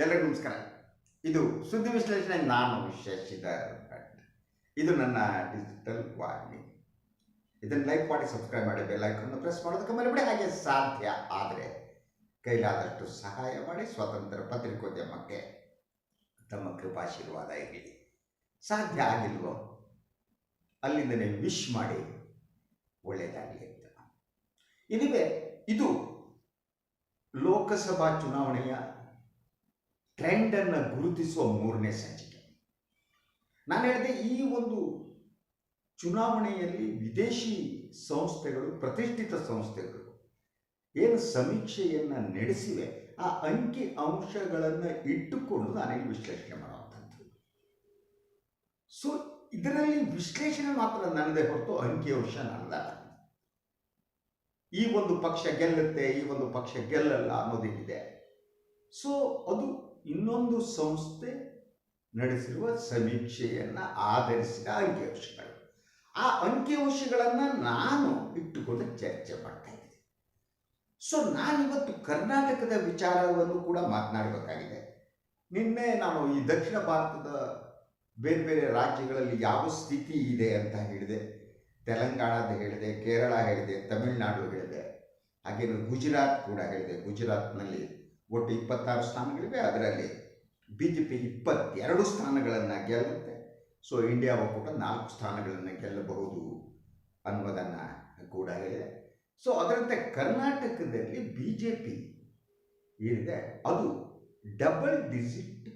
ಎಲ್ಲರಿಗೂ ನಮಸ್ಕಾರ. ಇದು ಸುದ್ದಿ ವಿಶ್ಲೇಷಣೆ ನಾನು ಶಶಿಧರ್ ಭಟ್. ಇದು ನನ್ನ ಡಿಜಿಟಲ್ ವಾಹಿನಿ ಇದನ್ನು ಲೈಕ್ ಮಾಡಿ ಸಬ್ಸ್ಕ್ರೈಬ್ ಮಾಡಿ ಬೆಲ್ ಐಕನ್ನು ಪ್ರೆಸ್ ಮಾಡೋದಕ್ಕೆ ಮರಿಬೇಡಿ. ಹಾಗೆ ಸಾಧ್ಯ ಆದರೆ ಕೈಲಾದಷ್ಟು ಸಹಾಯ ಮಾಡಿ, ಸ್ವತಂತ್ರ ಪತ್ರಿಕೋದ್ಯಮಕ್ಕೆ ತಮ್ಮ ಕೃಪಾಶೀರ್ವಾದ ಇರಲಿ ಸಾಧ್ಯ ಆಗಿಲ್ವೋ? ಅಲ್ಲಿಂದಲೇ ವಿಶ್ ಮಾಡಿ ಒಳ್ಳೆಯದಾಗಲಿ ಅಂತ. ಇನಿವೆ ಇದು ಲೋಕಸಭಾ ಚುನಾವಣೆಯ ಟ್ರೆಂಡನ್ನು ಗುರುತಿಸುವ ಮೂರನೇ ಸಂಚಿಕೆ. ನಾನು ಹೇಳಿದೆ ಈ ಒಂದು ಚುನಾವಣೆಯಲ್ಲಿ ವಿದೇಶಿ ಸಂಸ್ಥೆಗಳು, ಪ್ರತಿಷ್ಠಿತ ಸಂಸ್ಥೆಗಳು ಏನು ಸಮೀಕ್ಷೆಯನ್ನು ನಡೆಸಿವೆ, ಆ ಅಂಕಿ ಅಂಶಗಳನ್ನು ಇಟ್ಟುಕೊಂಡು ನಾನಿಲ್ಲಿ ವಿಶ್ಲೇಷಣೆ ಮಾಡುವಂಥದ್ದು. ಸೊ ಇದರಲ್ಲಿ ವಿಶ್ಲೇಷಣೆ ಮಾತ್ರ ನನ್ನದೇ ಹೊರತು ಅಂಕಿ ಅಂಶ ನನ್ನದ ಈ ಒಂದು ಪಕ್ಷ ಗೆಲ್ಲುತ್ತೆ, ಈ ಒಂದು ಪಕ್ಷ ಗೆಲ್ಲಲ್ಲ ಅನ್ನೋದೇನಿದೆ. ಸೊ ಅದು ಇನ್ನೊಂದು ಸಂಸ್ಥೆ ನಡೆಸಿರುವ ಸಮೀಕ್ಷೆಯನ್ನು ಆಧರಿಸಿದ ಅಂಕಿಅಂಶಗಳು. ಆ ಅಂಕಿಅಂಶಗಳನ್ನು ನಾನು ಇಟ್ಟುಕೊಂಡು ಚರ್ಚೆ ಮಾಡ್ತಾ ಇದ್ದೀನಿ. ಸೊ ನಾನಿವತ್ತು ಕರ್ನಾಟಕದ ವಿಚಾರವನ್ನು ಕೂಡ ಮಾತನಾಡಬೇಕಾಗಿದೆ. ನಿನ್ನೆ ನಾನು ಈ ದಕ್ಷಿಣ ಭಾರತದ ಬೇರೆ ಬೇರೆ ರಾಜ್ಯಗಳಲ್ಲಿ ಯಾವ ಸ್ಥಿತಿ ಇದೆ ಅಂತ ಹೇಳಿದೆ. ತೆಲಂಗಾಣದ ಹೇಳಿದೆ, ಕೇರಳ ಹೇಳಿದೆ, ತಮಿಳುನಾಡು ಹೇಳಿದೆ. ಹಾಗೇನು ಗುಜರಾತ್ ಕೂಡ ಹೇಳಿದೆ. ಗುಜರಾತ್ನಲ್ಲಿ ಒಟ್ಟು ಇಪ್ಪತ್ತಾರು ಸ್ಥಾನಗಳಿವೆ. ಅದರಲ್ಲಿ ಬಿ ಜೆ ಪಿ ಇಪ್ಪತ್ತೆರಡು ಸ್ಥಾನಗಳನ್ನು ಗೆಲ್ಲುತ್ತೆ. ಸೊ ಇಂಡಿಯಾ ಒಕ್ಕೂಟ ನಾಲ್ಕು ಸ್ಥಾನಗಳನ್ನು ಗೆಲ್ಲಬಹುದು ಅನ್ನೋದನ್ನು ಕೂಡ ಹೇಳಿದೆ ಸೊ ಅದರಂತೆ ಕರ್ನಾಟಕದಲ್ಲಿ ಬಿ ಜೆ ಪಿ ಏನಿದೆ ಅದು ಡಬಲ್ ಡಿಜಿಟ್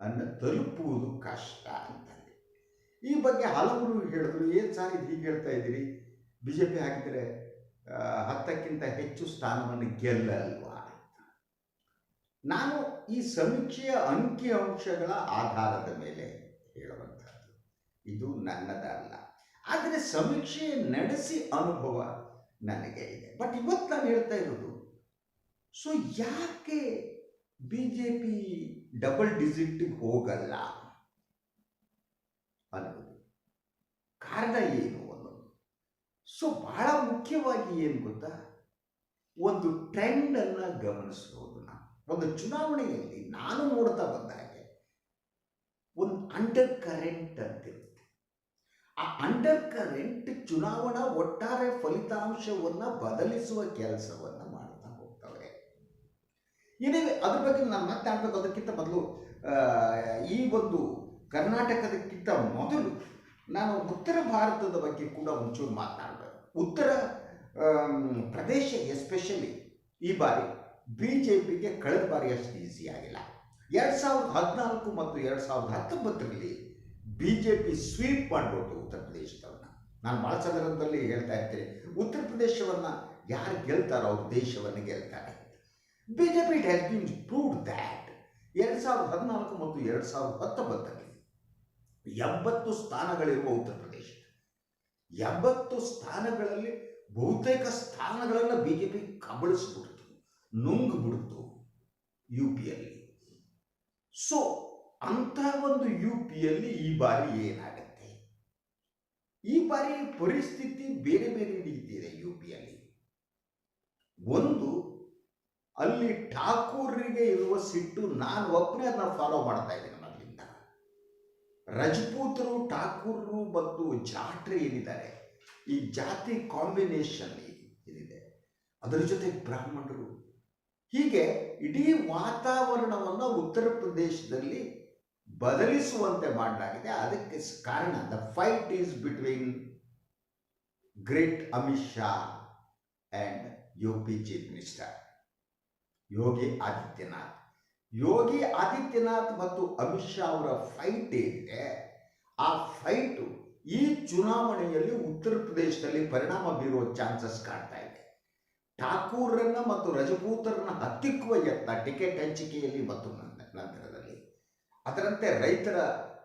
ಅನ್ನು ತಲುಪುವುದು ಕಷ್ಟ ಅಂತಂದೆ ಈ ಬಗ್ಗೆ ಹಲವರು ಹೇಳಿದ್ರು, ಏನು ಸಾರ್ ಇದು ಹೀಗೆ ಹೇಳ್ತಾ ಇದ್ದೀರಿ? ಬಿ ಜೆ ಪಿ ಹಾಕಿದರೆ ಹತ್ತಕ್ಕಿಂತ ಹೆಚ್ಚು ಸ್ಥಾನವನ್ನು ಗೆಲ್ಲಲ್ವಾ? ನಾನು ಈ ಸಮೀಕ್ಷೆಯ ಅಂಕಿ ಅಂಶಗಳ ಆಧಾರದ ಮೇಲೆ ಹೇಳುವಂಥದ್ದು. ಇದು ನನ್ನದಲ್ಲ. ಆದರೆ ಸಮೀಕ್ಷೆ ನಡೆಸಿ ಅನುಭವ ನನಗೆ ಇದೆ. ಬಟ್ ಇವತ್ತು ನಾನು ಹೇಳ್ತಾ ಇರೋದು ಸೊ ಯಾಕೆ ಬಿ ಜೆ ಪಿ ಡಬಲ್ ಡಿಜಿಟ್ಗೆ ಹೋಗಲ್ಲ? ಅನ್ನೋದು. ಕಾರಣ ಏನು ಅನ್ನೋದು. ಸೊ ಬಹಳ ಮುಖ್ಯವಾಗಿ ಏನು ಗೊತ್ತಾ? ಒಂದು ಟ್ರೆಂಡನ್ನು ಗಮನಿಸಬಹುದು ನಾವು ಒಂದು ಚುನಾವಣೆಯಲ್ಲಿ ನಾನು ನೋಡ್ತಾ ಬಂದ ಹಾಗೆ ಒಂದು ಅಂಡರ್ ಕರೆಂಟ್ ಅಂತಿರುತ್ತೆ ಆ ಅಂಡರ್ ಕರೆಂಟ್ ಚುನಾವಣಾ ಒಟ್ಟಾರೆ ಫಲಿತಾಂಶವನ್ನು ಬದಲಿಸುವ ಕೆಲಸವನ್ನು ಮಾಡ್ತಾ ಹೋಗ್ತವೆ. ಏನಿವೆ ಅದ್ರ ಬಗ್ಗೆ ನಾನು ಮಾತಾಡಬೇಕು ಅದಕ್ಕಿಂತ ಮೊದಲು ಈ ಒಂದು ಕರ್ನಾಟಕದಕ್ಕಿಂತ ಮೊದಲು ನಾನು ಉತ್ತರ ಭಾರತದ ಬಗ್ಗೆ ಕೂಡ ಒಂಚೂರು ಮಾತನಾಡಬೇಕು. ಉತ್ತರ ಪ್ರದೇಶ ಎಸ್ಪೆಷಲಿ ಈ ಬಾರಿ ಬಿ ಜೆ ಪಿಗೆ ಕಳೆದ ಬಾರಿ ಅಷ್ಟು ಈಸಿ ಆಗಿಲ್ಲ. ಎರಡು ಸಾವಿರದ ಹದಿನಾಲ್ಕು ಮತ್ತು ಎರಡು ಸಾವಿರದ ಹತ್ತೊಂಬತ್ತರಲ್ಲಿ ಬಿ ಜೆ ಪಿ ಸ್ವೀಪ್ ಮಾಡ್ಬೋದು ಉತ್ತರ ಪ್ರದೇಶದವನ್ನ ನಾನು ಭಾಳ ಸಂದರ್ಭದಲ್ಲಿ ಹೇಳ್ತಾ ಇರ್ತೇನೆ, ಉತ್ತರ ಪ್ರದೇಶವನ್ನು ಯಾರು ಗೆಲ್ತಾರೋ ಅವ್ರ ದೇಶವನ್ನು ಗೆಲ್ತಾರೆ. B J P it has been proved that ಎರಡು ಸಾವಿರದ ಹದಿನಾಲ್ಕು ಮತ್ತು ಎರಡು ಸಾವಿರದ ಹತ್ತೊಂಬತ್ತರಲ್ಲಿ ಎಂಬತ್ತು ಸ್ಥಾನಗಳಿರುವ ಉತ್ತರ ಪ್ರದೇಶ. ಎಂಬತ್ತು ಸ್ಥಾನಗಳಲ್ಲಿ ಬಹುತೇಕ ಸ್ಥಾನಗಳನ್ನು ಬಿ ಜೆ ಪಿ ಕಬಳಿಸ್ಬಿಡ್ತು ನುಂಗ್ ಬಿಡ್ತು ಯು ಪಿಯಲ್ಲಿ ಸೊ ಅಂಥ ಒಂದು ಯು ಪಿಯಲ್ಲಿ ಈ ಬಾರಿ ಏನಾಗುತ್ತೆ? ಈ ಬಾರಿ ಪರಿಸ್ಥಿತಿ ಬೇರೆ ಬೇರೆ ರೀತಿ ಇದೆ ಯು ಪಿಯಲ್ಲಿ ಒಂದು, ಅಲ್ಲಿ ಠಾಕೂರ್ರಿಗೆ ಇರುವ ಸಿಟ್ಟು ನಾನು ಒಬ್ಬನೇ ಅದನ್ನ ಫಾಲೋ ಮಾಡ್ತಾ ಇದ್ದೀನಿ ಮೊದಲಿಂದ. ರಜಪೂತರು, ಠಾಕೂರ್ರು ಮತ್ತು ಜಾಟ್ರಿ ಏನಿದ್ದಾರೆ, ಈ ಜಾತಿ ಕಾಂಬಿನೇಷನ್ ಏನಿದೆ, ಅದರ ಜೊತೆ ಬ್ರಾಹ್ಮಣರು ಹೀಗೆ ಇಡೀ ವಾತಾವರಣವನ್ನು ಉತ್ತರ ಪ್ರದೇಶದಲ್ಲಿ ಬದಲಿಸುವಂತೆ ಮಾಡಲಾಗಿದೆ. ಅದಕ್ಕೆ ಕಾರಣ the fight is between great Amit Shah and U P chief minister Yogi Adityanath Yogi Adityanath ಮತ್ತು ಅಮಿತ್ ಶಾ ಅವರ ಫೈಟ್ ಏನಿದೆ, ಆ ಫೈಟು ಈ ಚುನಾವಣೆಯಲ್ಲಿ ಉತ್ತರ ಪ್ರದೇಶದಲ್ಲಿ ಪರಿಣಾಮ ಬೀರುವ ಚಾನ್ಸಸ್ ಕಾಣ್ತಾ ಇದೆ. ಠಾಕೂರನ್ನ ಮತ್ತು ರಜಪೂತರನ್ನ ಹತ್ತಿಕ್ಕುವ ಯತ್ನ, ಟಿಕೆಟ್ ಹಂಚಿಕೆಯಲ್ಲಿ ಮತ್ತು ನಂತ- ನಂತರದಲ್ಲಿ. ಅದರಂತೆ ರೈತರ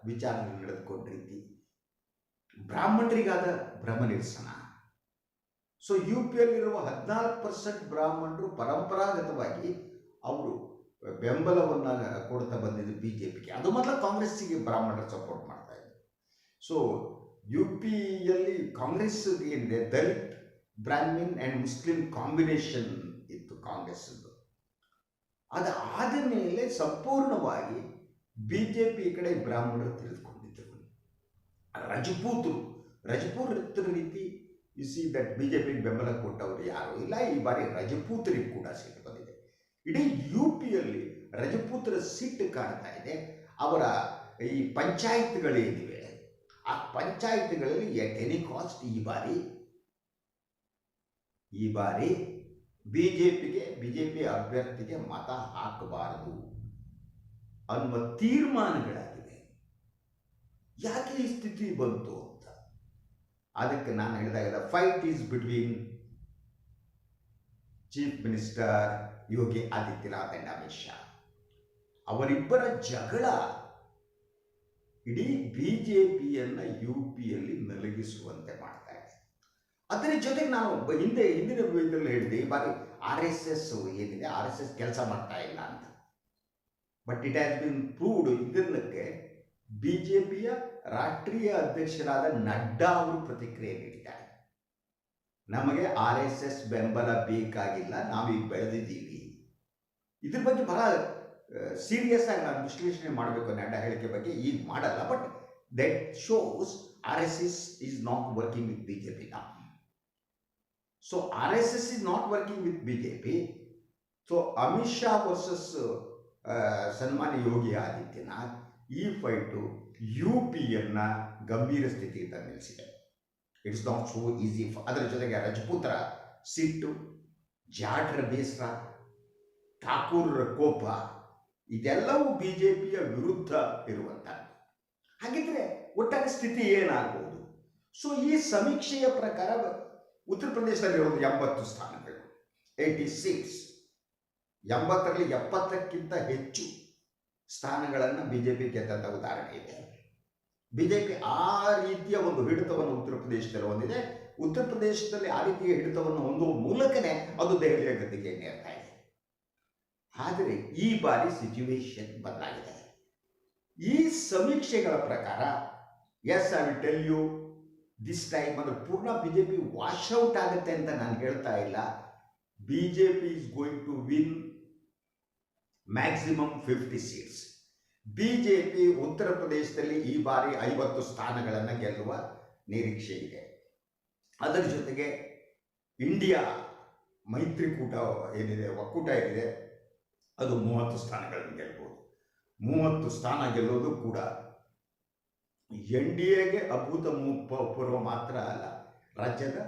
ವಿಚಾರಣೆ ನಡೆದುಕೊಂಡ ರೀತಿ ಬ್ರಾಹ್ಮಣರಿಗಾದ ಭ್ರಮ ನಿರ್ಸನ. ಸೊ ಯು ಪಿಯಲ್ಲಿರುವ ಹದಿನಾಲ್ಕು ಪರ್ಸೆಂಟ್ ಬ್ರಾಹ್ಮಣರು ಪರಂಪರಾಗತವಾಗಿ ಅವರು ಬೆಂಬಲವನ್ನು ಕೊಡ್ತಾ ಬಂದಿದ್ದು ಬಿ ಜೆ ಪಿಗೆ ಅದು ಮೊದಲ ಕಾಂಗ್ರೆಸ್ಸಿಗೆ ಬ್ರಾಹ್ಮಣರು ಸಪೋರ್ಟ್ ಮಾಡ್ತಾ ಇದ್ರು. ಸೊ ಯು ಪಿಯಲ್ಲಿ ಕಾಂಗ್ರೆಸ್ ಏನಿದೆ? Dalit Brahmin and Muslim combination ಇತ್ತು ಕಾಂಗ್ರೆಸ್ಸದ್ದು ಅದು ಆದ ಮೇಲೆ ಸಂಪೂರ್ಣವಾಗಿ ಬಿ ಜೆ ಪಿ ಕಡೆ ಬ್ರಾಹ್ಮಣರು ತಿಳಿದುಕೊಂಡಿದ್ದರು ರಜಪೂತರು ರಜಪೂತರ ರೀತಿ you see that B J ಪಿಗೆ ಬೆಂಬಲ ಕೊಟ್ಟವರು ಯಾರು ಇಲ್ಲ, ಈ ಬಾರಿ ರಜಪೂತರಿಗೆ ಕೂಡ ಸೀಟ್ ಬಂದಿದೆ. ಇಡೀ ಯು ಪಿಯಲ್ಲಿ ರಜಪೂತರ ಸೀಟ್ ಕಾಣ್ತಾ ಇದೆ. ಅವರ ಈ ಪಂಚಾಯತ್ಗಳೇನಿವೆ ಆ ಪಂಚಾಯತ್ಗಳಲ್ಲಿ ಎಟ್ ಎನಿ ಕಾಸ್ಟ್ ಈ ಬಾರಿ ಈ ಬಾರಿ ಬಿ ಜೆ ಪಿಗೆ ಬಿ ಜೆ ಪಿ ಅಭ್ಯರ್ಥಿಗೆ ಮತ ಹಾಕಬಾರದು ಅನ್ನುವ ತೀರ್ಮಾನಗಳಾಗಿವೆ. ಯಾಕೆ ಈ ಸ್ಥಿತಿ ಬಂತು ಅಂತ? ಅದಕ್ಕೆ ನಾನು ಹೇಳಿದಾಗ fight is between chief minister Yogi Adityanath and Amit Shah ಅವರಿಬ್ಬರ ಜಗಳ ಇಡೀ ಬಿ ಜೆ ಪಿಯನ್ನು ಯು ಪಿಯಲ್ಲಿ ನಲಗಿಸುವಂತೆ ಮಾಡ್ತಾ ಇದೆ ಅದರ ಜೊತೆಗೆ ನಾವು ಬ- ಹಿಂದೆ, ಹಿಂದಿನ ಇದರಲ್ಲಿ ಹೇಳಿದೆ ಈ ಬಾರಿ ಆರ್ ಎಸ್ ಎಸ್ ಏನಿದೆ ಆರ್ ಎಸ್ ಎಸ್ ಕೆಲಸ ಮಾಡ್ತಾ ಇಲ್ಲ ಅಂತ. But it has been proved ಇದನ್ನಕ್ಕೆ B J ಪಿಯ ರಾಷ್ಟ್ರೀಯ ಅಧ್ಯಕ್ಷರಾದ ನಡ್ಡಾ ಅವರು ಪ್ರತಿಕ್ರಿಯೆ ನೀಡಿದ್ದಾರೆ. ನಮಗೆ ಆರ್ ಎಸ್ ಎಸ್ ಬೆಂಬಲ ಬೇಕಾಗಿಲ್ಲ, ನಾವೀಗ ಬೆಳೆದಿದ್ದೀವಿ. ಇದ್ರ ಬಗ್ಗೆ ಬಹಳ ಸೀರಿಯಸ್ ಆಗಿ ನಾನು ವಿಶ್ಲೇಷಣೆ ಮಾಡಬೇಕು ನಡ್ಡಾ ಹೇಳಿಕೆ ಬಗ್ಗೆ, ಈಗ ಮಾಡಲ್ಲ but that shows R S S is not working with B J P ನಾ so R S S is not working with B J P so Amit Shah versus ಸನ್ಮಾನ್ಯ ಯೋಗಿ ಆದಿತ್ಯನಾಥ್ ಈ ಫೈಟು ಯು ಪಿಯನ್ನ ಗಂಭೀರ ಸ್ಥಿತಿಯಿಂದ ನಿಲ್ಲಿಸಿದೆ. ಇಟ್ಸ್ ನಾಟ್ ಸೋ ಈಸಿ ಅದರ ಜೊತೆಗೆ ರಜಪೂತರ ಸಿಟ್ಟು, ಜಾಟ್ರ ಬೇಸರ, ಠಾಕೂರ್ರ ಕೋಪ, ಇದೆಲ್ಲವೂ ಬಿ ಜೆ ಪಿಯ ವಿರುದ್ಧ ಇರುವಂಥದ್ದು. ಹಾಗಿದ್ರೆ ಒಟ್ಟಾರೆ ಸ್ಥಿತಿ ಏನಾಗ್ಬೋದು? ಸೊ ಈ ಸಮೀಕ್ಷೆಯ ಪ್ರಕಾರ ಉತ್ತರ ಪ್ರದೇಶದಲ್ಲಿ ಇರೋದು ಎಂಬತ್ತು ಸ್ಥಾನಗಳು. ಏಯ್ಟಿ ಸಿಕ್ಸ್ ಎಂಬತ್ತರಲ್ಲಿ ಎಪ್ಪತ್ತಕ್ಕಿಂತ ಹೆಚ್ಚು ಸ್ಥಾನಗಳನ್ನು ಬಿ ಜೆ ಪಿ ಗೆದ್ದಂಥ ಉದಾಹರಣೆ ಇದೆ. ಬಿ ಜೆ ಪಿ ಆ ರೀತಿಯ ಒಂದು ಹಿಡಿತವನ್ನು ಉತ್ತರ ಪ್ರದೇಶದಲ್ಲಿ ಹೊಂದಿದೆ. ಉತ್ತರ ಪ್ರದೇಶದಲ್ಲಿ ಆ ರೀತಿಯ ಹಿಡಿತವನ್ನು ಹೊಂದುವ ಮೂಲಕನೇ ಅದು ದೆಹಲಿಯ ಗದ್ದಿಗೆ ನೇರ್ತಾ ಇದೆ. ಆದರೆ ಈ ಬಾರಿ ಸಿಚುವೇಶನ್ ಬದಲಾಗಿದೆ. ಈ ಸಮೀಕ್ಷೆಗಳ ಪ್ರಕಾರ as I will tell you this time ಅಂದ್ರೆ ಪೂರ್ಣ B J P wash out ಆಗುತ್ತೆ ಅಂತ ನಾನು ಹೇಳ್ತಾ ಇಲ್ಲ. B J P is going to win maximum fifty seats B J P ಉತ್ತರ ಪ್ರದೇಶದಲ್ಲಿ ಈ ಬಾರಿ ಐವತ್ತು ಸ್ಥಾನಗಳನ್ನು ಗೆಲ್ಲುವ ನಿರೀಕ್ಷೆ ಇದೆ. ಅದರ ಜೊತೆಗೆ ಇಂಡಿಯಾ ಮೈತ್ರಿಕೂಟ ಏನಿದೆ, ಒಕ್ಕೂಟ ಏನಿದೆ, ಅದು ಮೂವತ್ತು ಸ್ಥಾನಗಳನ್ನು ಗೆಲ್ಬೋದು. ಮೂವತ್ತು ಸ್ಥಾನ ಗೆಲ್ಲೋದು ಕೂಡ ಎನ್ ಡಿ ಎಗೆ ಅಭೂತಪೂರ್ವ ಮಾತ್ರ ಅಲ್ಲ, ರಾಜ್ಯದ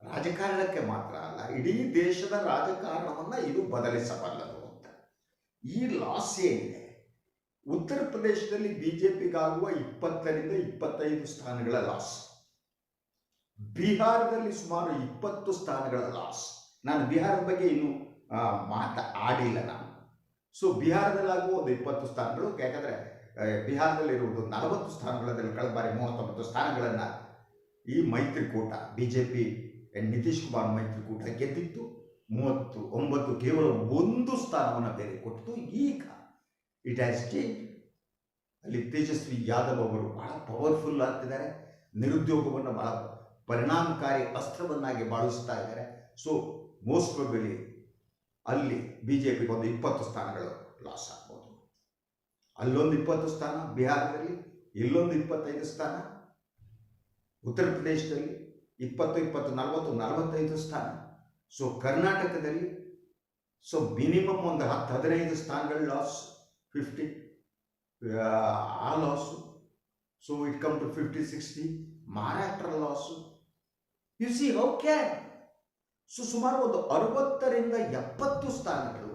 ರಾಜಕಾರಣಕ್ಕೆ ಮಾತ್ರ ಅಲ್ಲ, ಇಡೀ ದೇಶದ ರಾಜಕಾರಣವನ್ನು ಇದು ಬದಲಿಸಬಲ್ಲದು ಅಂತ. ಈ ಲಾಸ್ ಏನಿದೆ? ಉತ್ತರ ಪ್ರದೇಶದಲ್ಲಿ ಬಿಜೆಪಿಗಾಗುವ ಇಪ್ಪತ್ತರಿಂದ ಇಪ್ಪತ್ತೈದು ಸ್ಥಾನಗಳ ಲಾಸ್. ಬಿಹಾರದಲ್ಲಿ ಸುಮಾರು ಇಪ್ಪತ್ತು ಸ್ಥಾನಗಳ ಲಾಸ್. ನಾನು ಬಿಹಾರದ ಬಗ್ಗೆ ಇನ್ನೂ ಮಾತ ಆಡಿಲ್ಲ ನಾನು. ಸೊ ಬಿಹಾರದಲ್ಲಾಗುವ ಒಂದು ಇಪ್ಪತ್ತು ಸ್ಥಾನಗಳು, ಯಾಕಂದರೆ ಬಿಹಾರದಲ್ಲಿರುವುದು ನಲವತ್ತು ಸ್ಥಾನಗಳಲ್ಲಿ ಕಳೆದ ಬಾರಿ ಮೂವತ್ತೊಂಬತ್ತು ಸ್ಥಾನಗಳನ್ನು ಈ ಮೈತ್ರಿಕೂಟ B J P Nitish Kumar ಮೈತ್ರಿಕೂಟ ಗೆದ್ದಿತ್ತು. ಮೂವತ್ತು ಒಂಬತ್ತು ಕೇವಲ ಒಂದು ಸ್ಥಾನವನ್ನು ಬೇರೆ ಕೊಟ್ಟಿತು. ಈಗ ಇಟ್ ಹ್ಯಾಸ್ ಚೇಂಜ್ ಅಲ್ಲಿ ತೇಜಸ್ವಿ ಯಾದವ್ ಅವರು ಬಹಳ ಪವರ್ಫುಲ್ ಆಗ್ತಿದ್ದಾರೆ. ನಿರುದ್ಯೋಗವನ್ನು ಬಹಳ ಪರಿಣಾಮಕಾರಿ ಅಸ್ತ್ರವನ್ನಾಗಿ ಬಾಳಿಸ್ತಾ ಇದ್ದಾರೆ. ಸೊ ಮೋಸ್ಟ್ ಪ್ರಬಲಿ ಅಲ್ಲಿ ಬಿ ಜೆ ಪಿಗೆ ಒಂದು ಇಪ್ಪತ್ತು ಸ್ಥಾನಗಳು ಲಾಸ್ ಆಗ್ಬೋದು ಅಲ್ಲೊಂದು ಇಪ್ಪತ್ತು ಸ್ಥಾನ, ಬಿಹಾರದಲ್ಲಿ ಇಲ್ಲೊಂದು ಇಪ್ಪತ್ತೈದು ಸ್ಥಾನ, ಉತ್ತರ ಪ್ರದೇಶದಲ್ಲಿ ಇಪ್ಪತ್ತು ಇಪ್ಪತ್ತು, ನಲವತ್ತು, ನಲವತ್ತೈದು ಸ್ಥಾನ. ಸೊ ಕರ್ನಾಟಕದಲ್ಲಿ ಸೊ ಮಿನಿಮಮ್ ಒಂದು ಹತ್ತು, ಹದಿನೈದು ಸ್ಥಾನಗಳು ಲಾಸ್ ಫಿಫ್ಟಿ ಆ loss so it come to fifty sixty Maharashtra loss you see okay so ಸುಮಾರು ಒಂದು ಅರವತ್ತರಿಂದ ಎಪ್ಪತ್ತು ಸ್ಥಾನಗಳು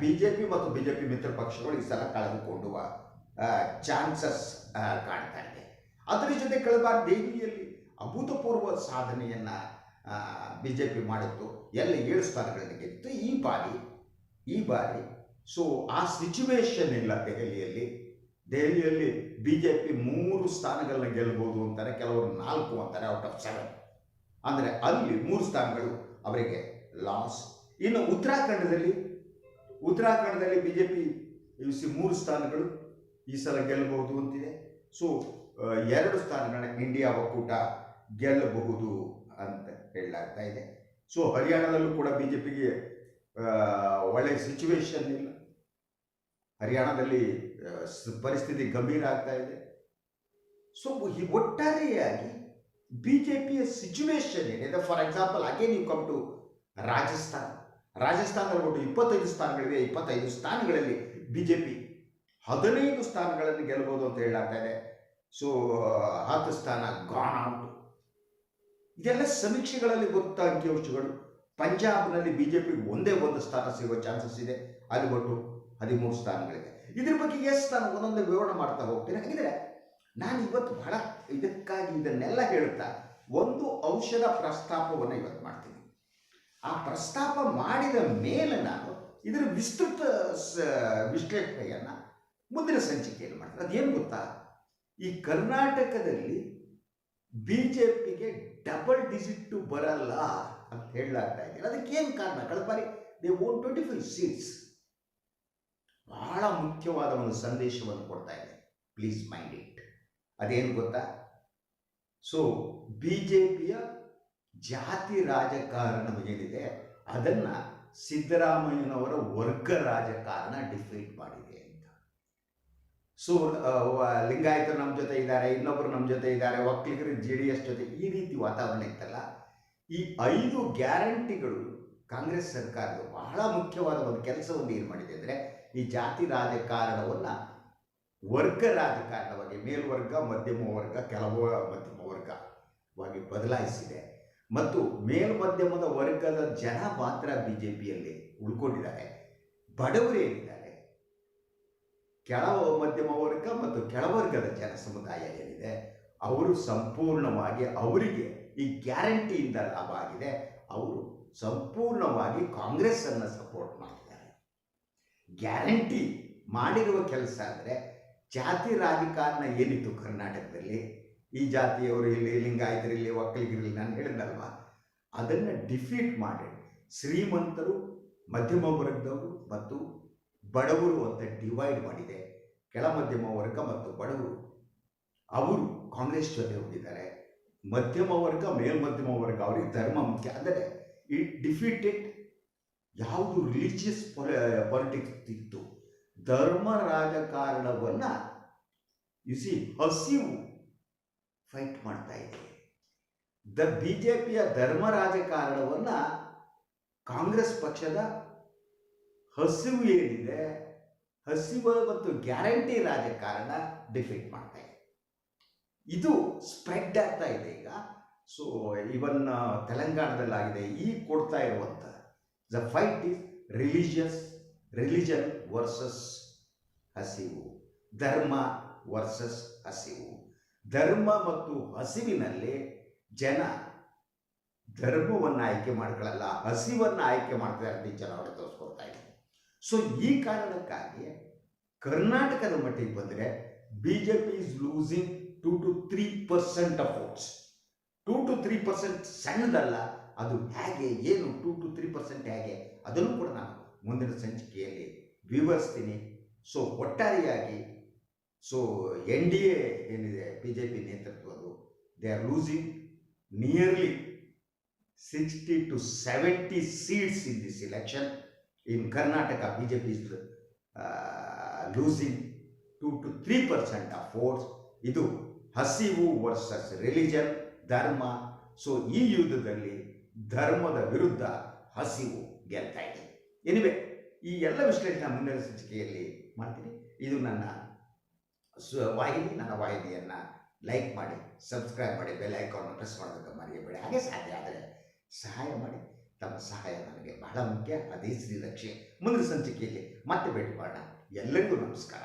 ಬಿ ಜೆ ಪಿ ಮತ್ತು ಬಿ ಜೆ ಪಿ ಮಿತ್ರ ಪಕ್ಷಗಳು ಈ ಸಲ ಕಳೆದುಕೊಳ್ಳುವ ಚಾನ್ಸಸ್ ಕಾಣ್ತಾ ಇದೆ. ಅದರ ಜೊತೆ ಕಳೆದ ದೆಹಲಿಯಲ್ಲಿ ಅಭೂತಪೂರ್ವ ಸಾಧನೆಯನ್ನು ಬಿ ಜೆ ಪಿ ಮಾಡಿತ್ತು. ಎಲ್ಲ ಏಳು ಸ್ಥಾನಗಳನ್ನು ಗೆದ್ದಿತ್ತು. ಈ ಬಾರಿ ಈ ಬಾರಿ ಸೊ ಆ ಸಿಚುವೇಶನ್ ಇಲ್ಲ ದೆಹಲಿಯಲ್ಲಿ. ದೆಹಲಿಯಲ್ಲಿ ಬಿ ಜೆ ಪಿ ಮೂರು ಸ್ಥಾನಗಳನ್ನ ಗೆಲ್ಲಬಹುದು ಅಂತಾರೆ, ಕೆಲವರು ನಾಲ್ಕು ಅಂತಾರೆ ಔಟ್ ಆಫ್ ಸೆವೆನ್ ಅಂದರೆ ಅಲ್ಲಿ ಮೂರು ಸ್ಥಾನಗಳು ಅವರಿಗೆ ಲಾಸ್ ಇನ್ನು ಉತ್ತರಾಖಂಡದಲ್ಲಿ ಉತ್ತರಾಖಂಡದಲ್ಲಿ ಬಿ ಜೆ ಪಿ ಸಿ ಮೂರು ಸ್ಥಾನಗಳು ಈ ಸಲ ಗೆಲ್ಲಬಹುದು ಅಂತಿದೆ. ಸೊ ಎರಡು ಸ್ಥಾನಗಳನ್ನು ಇಂಡಿಯಾ ಒಕ್ಕೂಟ ಗೆಲ್ಲಬಹುದು ಅಂತ ಹೇಳಲಾಗ್ತಾ ಇದೆ. ಸೊ ಹರಿಯಾಣದಲ್ಲೂ ಕೂಡ ಬಿ ಜೆ ಪಿಗೆ ಒಳ್ಳೆಯ ಒಳ್ಳೆ ಸಿಚುವೇಶನ್ ಇಲ್ಲ. ಹರಿಯಾಣದಲ್ಲಿ ಪರಿಸ್ಥಿತಿ ಗಂಭೀರ ಆಗ್ತಾ ಇದೆ. ಸೊ ಒಟ್ಟಾರೆಯಾಗಿ ಬಿ ಜೆ ಪಿಯ ಸಿಚುವೇಶನ್ ಏನಿದೆ? For example again you come to Rajasthan ರಾಜಸ್ಥಾನದಲ್ಲಿ ಒಟ್ಟು ಇಪ್ಪತ್ತೈದು ಸ್ಥಾನಗಳಿವೆ. ಇಪ್ಪತ್ತೈದು ಸ್ಥಾನಗಳಲ್ಲಿ ಬಿ ಜೆ ಪಿ ಹದಿನೈದು ಸ್ಥಾನಗಳನ್ನು ಗೆಲ್ಲಬಹುದು ಅಂತ ಹೇಳಲಾಗ್ತಾ ಇದೆ. ಸೊ ಹತ್ತು ಸ್ಥಾನ ಗಾನ್ ಔಟ್ ಇದೆಲ್ಲ ಸಮೀಕ್ಷೆಗಳಲ್ಲಿ ಗೊತ್ತ ಅಂಕಿಅಂಶಗಳು ಪಂಜಾಬ್ನಲ್ಲಿ ಬಿ ಜೆ ಬಿಜೆಪಿ ಒಂದೇ ಒಂದು ಸ್ಥಾನ ಸಿಗುವ ಚಾನ್ಸಸ್ ಇದೆ. ಅಲ್ಲಿ ಒಟ್ಟು ಹದಿಮೂರು ಸ್ಥಾನಗಳಿದೆ ಇದ್ರ ಬಗ್ಗೆ ಎಷ್ಟು ನಾನು ಒಂದೊಂದು ವಿವರಣೆ ಮಾಡ್ತಾ ಹೋಗ್ತೀನಿ. ಹಾಗಿದ್ರೆ ನಾನು ಇವತ್ತು ಬಹಳ ಇದಕ್ಕಾಗಿ ಇದನ್ನೆಲ್ಲ ಹೇಳುತ್ತಾ ಒಂದು ಔಷಧ ಪ್ರಸ್ತಾಪವನ್ನು ಇವತ್ತು ಮಾಡ್ತೀನಿ. ಆ ಪ್ರಸ್ತಾಪ ಮಾಡಿದ ಮೇಲೆ ನಾನು ಇದರ ವಿಸ್ತೃತ ವಿಶ್ಲೇಷಣೆಯನ್ನು ಮುಂದಿನ ಸಂಚಿಕೆಯಲ್ಲಿ ಮಾಡ್ತೀನಿ. ಅದೇನು ಗೊತ್ತಾ? ಈ ಕರ್ನಾಟಕದಲ್ಲಿ ಬಿ ಜೆ ಪಿಗೆ ಡಬಲ್ ಡಿಜಿಟ್ಟು ಬರಲ್ಲ ಅಂತ ಹೇಳಲಾಗ್ತಾ ಇದೆ ಅದಕ್ಕೆ ಏನು ಕಾರಣ? ಕಳೆದ ಬಾರಿ they won twenty five seats ಬಹಳ ಮುಖ್ಯವಾದ ಒಂದು ಸಂದೇಶವನ್ನು ಕೊಡ್ತಾ ಇದೆ. ಪ್ಲೀಸ್ ಮೈಂಡ್ ಇಟ್ ಅದೇನು ಗೊತ್ತಾ? ಸೊ ಬಿ ಜೆ ಪಿಯ ಜಾತಿ ರಾಜಕಾರಣ ಏನಿದೆ, ಅದನ್ನ ಸಿದ್ದರಾಮಯ್ಯನವರ ವರ್ಗ ರಾಜಕಾರಣ ಡಿಫೀಟ್ ಮಾಡಿದೆ ಅಂತ. ಸೊ ಲಿಂಗಾಯತರು ನಮ್ಮ ಜೊತೆ ಇದ್ದಾರೆ ಇನ್ನೊಬ್ಬರು ನಮ್ಮ ಜೊತೆ ಇದ್ದಾರೆ ಒಕ್ಕಲಿಗರು ಜೆ ಡಿ ಎಸ್ ಜೊತೆ ಈ ರೀತಿ ವಾತಾವರಣ ಇತ್ತಲ್ಲ, ಈ ಐದು ಗ್ಯಾರಂಟಿಗಳು ಕಾಂಗ್ರೆಸ್ ಸರ್ಕಾರದ ಬಹಳ ಮುಖ್ಯವಾದ ಒಂದು ಕೆಲಸವನ್ನು ಏನು ಮಾಡಿದೆ ಅಂದರೆ, ಈ ಜಾತಿ ರಾಜಕಾರಣವನ್ನು ವರ್ಗ ರಾಜಕಾರಣವಾಗಿ ಮೇಲ್ವರ್ಗ ಮಧ್ಯಮ ವರ್ಗ ಕೆಲವು ಮಧ್ಯಮ ವರ್ಗವಾಗಿ ಬದಲಾಯಿಸಿದೆ. ಮತ್ತು ಮೇಲ್ಮಧ್ಯಮದ ವರ್ಗದ ಜನ ಮಾತ್ರ ಬಿ ಜೆ ಪಿಯಲ್ಲಿ ಉಳ್ಕೊಂಡಿದ್ದಾರೆ. ಬಡವರೇ ಏನಿದ್ದಾರೆ? ಕೆಳ ಮಧ್ಯಮ ವರ್ಗ ಮತ್ತು ಕೆಳವರ್ಗದ ಜನ ಸಮುದಾಯ ಏನಿದೆ ಅವರು ಸಂಪೂರ್ಣವಾಗಿ ಅವರಿಗೆ ಈ ಗ್ಯಾರಂಟಿಯಿಂದ ಲಾಭ ಆಗಿದೆ. ಅವರು ಸಂಪೂರ್ಣವಾಗಿ ಕಾಂಗ್ರೆಸ್ ಅನ್ನು ಸಪೋರ್ಟ್ ಮಾಡಿದ್ದಾರೆ ಗ್ಯಾರಂಟಿ ಮಾಡಿರುವ ಕೆಲಸ ಅಂದರೆ ಜಾತಿ ರಾಜಕಾರಣ ಏನಿತ್ತು ಕರ್ನಾಟಕದಲ್ಲಿ? ಈ ಜಾತಿಯವರು ಇಲ್ಲಿ ಲಿಂಗಾಯತರಿಲ್ಲಿ ಒಕ್ಕಲಿಗಿರಲಿ ನಾನು ಹೇಳಿದ್ನಲ್ವಾ? ಅದನ್ನು ಡಿಫೀಟ್ ಮಾಡಿ ಶ್ರೀಮಂತರು, ಮಧ್ಯಮ ವರ್ಗದವರು ಮತ್ತು ಬಡವರು ಅಂತ ಡಿವೈಡ್ ಮಾಡಿದೆ. ಕೆಳ ಮಧ್ಯಮ ವರ್ಗ ಮತ್ತು ಬಡವರು. ಅವರು ಕಾಂಗ್ರೆಸ್ ಜೊತೆ ಹೋಗಿದ್ದಾರೆ. ಮಧ್ಯಮ ವರ್ಗ ಮೇಲ್ಮಧ್ಯಮ ವರ್ಗ, ಅವರಿಗೆ ಧರ್ಮ ಮುಖ್ಯ. ಅಂದರೆ ಇಟ್ ಡಿಫೀಟೆಡ್ ಯಾವುದು ರಿಲಿಜಿಯಸ್ ಪಾಲಿಟಿಕ್ಸ್ ಇತ್ತು. ಧರ್ಮ ರಾಜಕಾರಣವನ್ನು ಸಿ ಹಸಿವು ಫೈಟ್ ಮಾಡ್ತಾ ಇದೆ ದ ಬಿ ಜೆ ಪಿಯ ಧರ್ಮ ರಾಜಕಾರಣವನ್ನು ಕಾಂಗ್ರೆಸ್ ಪಕ್ಷದ ಹಸಿವು ಏನಿದೆ, ಹಸಿವು ಮತ್ತು ಗ್ಯಾರಂಟಿ ರಾಜಕಾರಣ ಡಿಫೀಟ್ ಮಾಡ್ತಾ ಇದೆ. ಇದು ಸ್ಪ್ರೆಡ್ ಆಗ್ತಾ ಇದೆ ಈಗ. ಸೊ ಇವನ್ ತೆಲಂಗಾಣದಲ್ಲಾಗಿದೆ, ಈ ಕೊಡ್ತಾ ಇರುವಂಥ the fight is religious religion versus ಹಸಿವು, ಧರ್ಮ ವರ್ಸಸ್ ಹಸಿವು. ಧರ್ಮ ಮತ್ತು ಹಸಿವಿನಲ್ಲಿ ಜನ ಧರ್ಮವನ್ನು ಆಯ್ಕೆ ಮಾಡ್ಕೊಳ್ಳಲ್ಲ, ಹಸಿವನ್ನು ಆಯ್ಕೆ ಮಾಡ್ತಾರೆ ಅಂತ ಜನ ಅವರು ತೋರಿಸ್ಕೊಡ್ತಾ ಇದೆ ಸೊ ಈ ಕಾರಣಕ್ಕಾಗಿ ಕರ್ನಾಟಕದ ಮಟ್ಟಿಗೆ ಬಂದರೆ B J P is losing two two three percent of votes two two three percent ಸಣ್ಣದಲ್ಲ, ಅದು ಹೇಗೆ, ಏನು ಟೂ ಟು ತ್ರೀ ಪರ್ಸೆಂಟ್ ಹೇಗೆ, ಅದನ್ನು ಕೂಡ ನಾನು ಮುಂದಿನ ಸಂಚಿಕೆಯಲ್ಲಿ ವಿವರಿಸ್ತೀನಿ. ಸೊ ಒಟ್ಟಾರೆಯಾಗಿ ಸೊ ಎನ್ ಡಿ ಎ ಏನಿದೆ B J P ನೇತೃತ್ವದ್ದು they are losing nearly sixty to seventy seats in this election in Karnataka B J P losing two two three percent of force ಇದು ಹಸಿವು versus religion ಧರ್ಮ. So ಈ ಯುದ್ಧದಲ್ಲಿ ಧರ್ಮದ ವಿರುದ್ಧ ಹಸಿವು ಗೆಲ್ತಾ ಇದೆ. ಎನಿವೆ ಈ ಎಲ್ಲ ವಿಶ್ಲೇಷಣೆ ಮುಂದಿನ ಸಂಚಿಕೆಯಲ್ಲಿ ಮಾಡ್ತೀನಿ. ಇದು ನನ್ನ ಸ ವಾಹಿನಿ ನನ್ನ ವಾಹಿನಿಯನ್ನು ಲೈಕ್ ಮಾಡಿ ಸಬ್ಸ್ಕ್ರೈಬ್ ಮಾಡಿ ಬೆಲ್ ಐಕಾನ್ ಪ್ರೆಸ್ ಮಾಡೋದಕ್ಕೆ ಮರೆಯಬೇಡಿ. ಹಾಗೆ ಸಾಧ್ಯ ಆದರೆ ಸಹಾಯ ಮಾಡಿ. ತಮ್ಮ ಸಹಾಯ ನನಗೆ ಬಹಳ ಮುಖ್ಯ. ಅದೇ ಶ್ರೀರಕ್ಷೆ ಮುಂದಿನ ಸಂಚಿಕೆಯಲ್ಲಿ ಮತ್ತೆ ಭೇಟಿ ಮಾಡೋಣ. ಎಲ್ಲರಿಗೂ ನಮಸ್ಕಾರ.